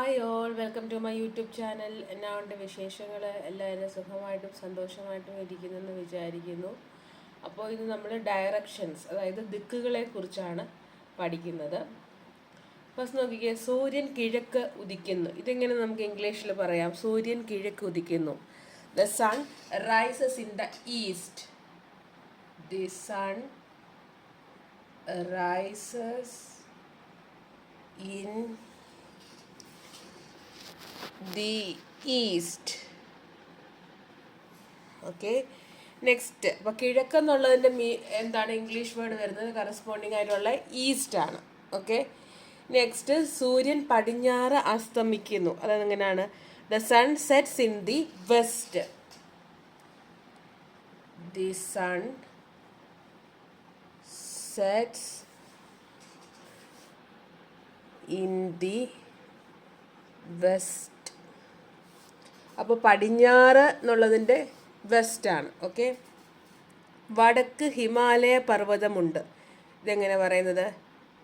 Hi all welcome to my YouTube channel എന്നാ ഉണ്ട് വിശേഷങ്ങൾ എല്ലാവരും സുഖമായിട്ടും സന്തോഷമായിട്ടും ഇരിക്കുന്നെന്ന് വിചാരിക്കുന്നു. അപ്പോൾ ഇത് നമ്മൾ ഡയറക്ഷൻസ് അതായത് ദിക്കുകളെ കുറിച്ചാണ് പഠിക്കുന്നത്. ഫസ്റ്റ് നോക്കിക്കേ സൂര്യൻ കിഴക്ക് ഉദിക്കുന്നു. ഇതെങ്ങനെ നമുക്ക് ഇംഗ്ലീഷിൽ പറയാം? സൂര്യൻ കിഴക്ക് ഉദിക്കുന്നു. The sun rises in the east the sun rises in the east okay next അപ്പോൾ കിഴക്കെന്നുള്ളതിന്റെ മീ എന്താണ് ഇംഗ്ലീഷ് വേർഡ് വരുന്നത്? കറസ്പോണ്ടിങ് ആയിട്ടുള്ള ഈസ്റ്റ് ആണ്. ഓക്കെ നെക്സ്റ്റ് സൂര്യൻ പടിഞ്ഞാറ് അസ്തമിക്കുന്നു. അതായത് എങ്ങനെയാണ്? The sun sets in the west the sun sets in the west അപ്പോൾ പടിഞ്ഞാറ് എന്നുള്ളതിന്റെ വെസ്റ്റാണ് ഓക്കെ വടക്ക് ഹിമാലയ പർവതമുണ്ട്. ഇതെങ്ങനെ പറയുന്നത്?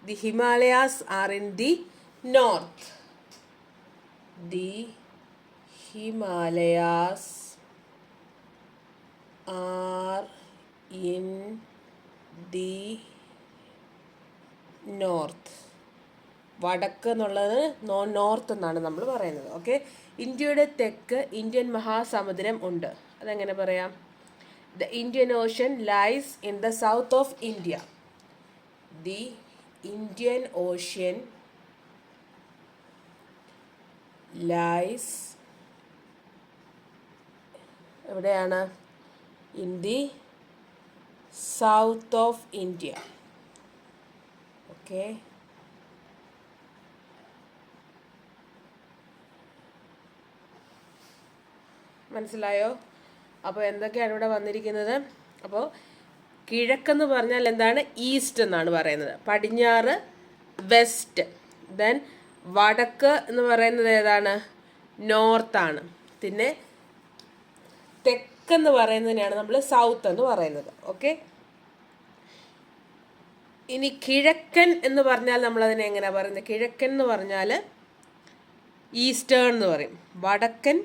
The Himalayas are in the north the Himalayas are in the north വടക്ക് എന്നുള്ളത് നോ നോർത്ത് എന്നാണ് നമ്മൾ പറയുന്നത്. ഓക്കെ ഇന്ത്യയുടെ തെക്ക് ഇന്ത്യൻ മഹാസമുദ്രം ഉണ്ട്. അതെങ്ങനെ പറയാം? The Indian Ocean lies in the south of India the Indian Ocean lies എവിടെയാണ്? In the south of India okay മനസ്സിലായോ? അപ്പോൾ എന്തൊക്കെയാണ് ഇവിടെ വന്നിരിക്കുന്നത്? അപ്പോൾ കിഴക്കെന്ന് പറഞ്ഞാൽ എന്താണ്? ഈസ്റ്റ് എന്നാണ് പറയുന്നത്. പടിഞ്ഞാറ് വെസ്റ്റ്. ദെൻ വടക്ക് എന്ന് പറയുന്നത് ഏതാണ്? നോർത്താണ് പിന്നെ തെക്കെന്ന് പറയുന്നതിനാണ് നമ്മൾ സൗത്ത് എന്ന് പറയുന്നത്. ഓക്കെ ഇനി കിഴക്കൻ എന്ന് പറഞ്ഞാൽ നമ്മൾ അതിനെ എങ്ങനെയാണ് പറയുന്നത്? കിഴക്കൻ എന്ന് പറഞ്ഞാൽ ഈസ്റ്റേൺ എന്ന് പറയും. വടക്കൻ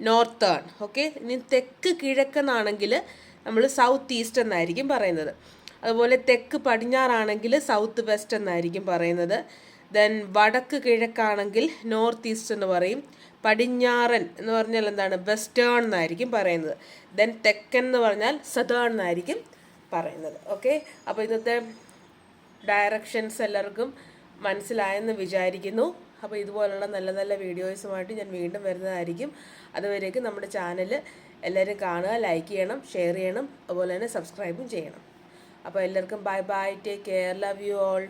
നോർത്തേൺ. ഓക്കെ? ഇനി തെക്ക് കിഴക്കെന്നാണെങ്കിൽ നമ്മൾ സൗത്ത് ഈസ്റ്റ് എന്നായിരിക്കും പറയുന്നത്. അതുപോലെ തെക്ക് പടിഞ്ഞാറാണെങ്കിൽ സൗത്ത് വെസ്റ്റ് എന്നായിരിക്കും പറയുന്നത്. ദെൻ വടക്ക് കിഴക്കാണെങ്കിൽ നോർത്ത് ഈസ്റ്റ് എന്ന് പറയും. പടിഞ്ഞാറൻ എന്ന് പറഞ്ഞാൽ എന്താണ്? വെസ്റ്റേൺ എന്നായിരിക്കും പറയുന്നത്. ദെൻ തെക്കൻ എന്ന് പറഞ്ഞാൽ സതേൺ എന്നായിരിക്കും പറയുന്നത്. ഓക്കെ? അപ്പോൾ ഇന്നത്തെ ഡയറക്ഷൻസ് എല്ലാവർക്കും മനസ്സിലായെന്ന് വിചാരിക്കുന്നു. അപ്പോൾ ഇതുപോലുള്ള നല്ല നല്ല വീഡിയോസുമായിട്ട് ഞാൻ വീണ്ടും വരുന്നതായിരിക്കും. അതുവരേക്കും നമ്മുടെ ചാനൽ എല്ലാവരും കാണുക ലൈക്ക് ചെയ്യണം ഷെയർ ചെയ്യണം അതുപോലെ തന്നെ സബ്സ്ക്രൈബും ചെയ്യണം. അപ്പോൾ എല്ലാവർക്കും bye bye take care love you all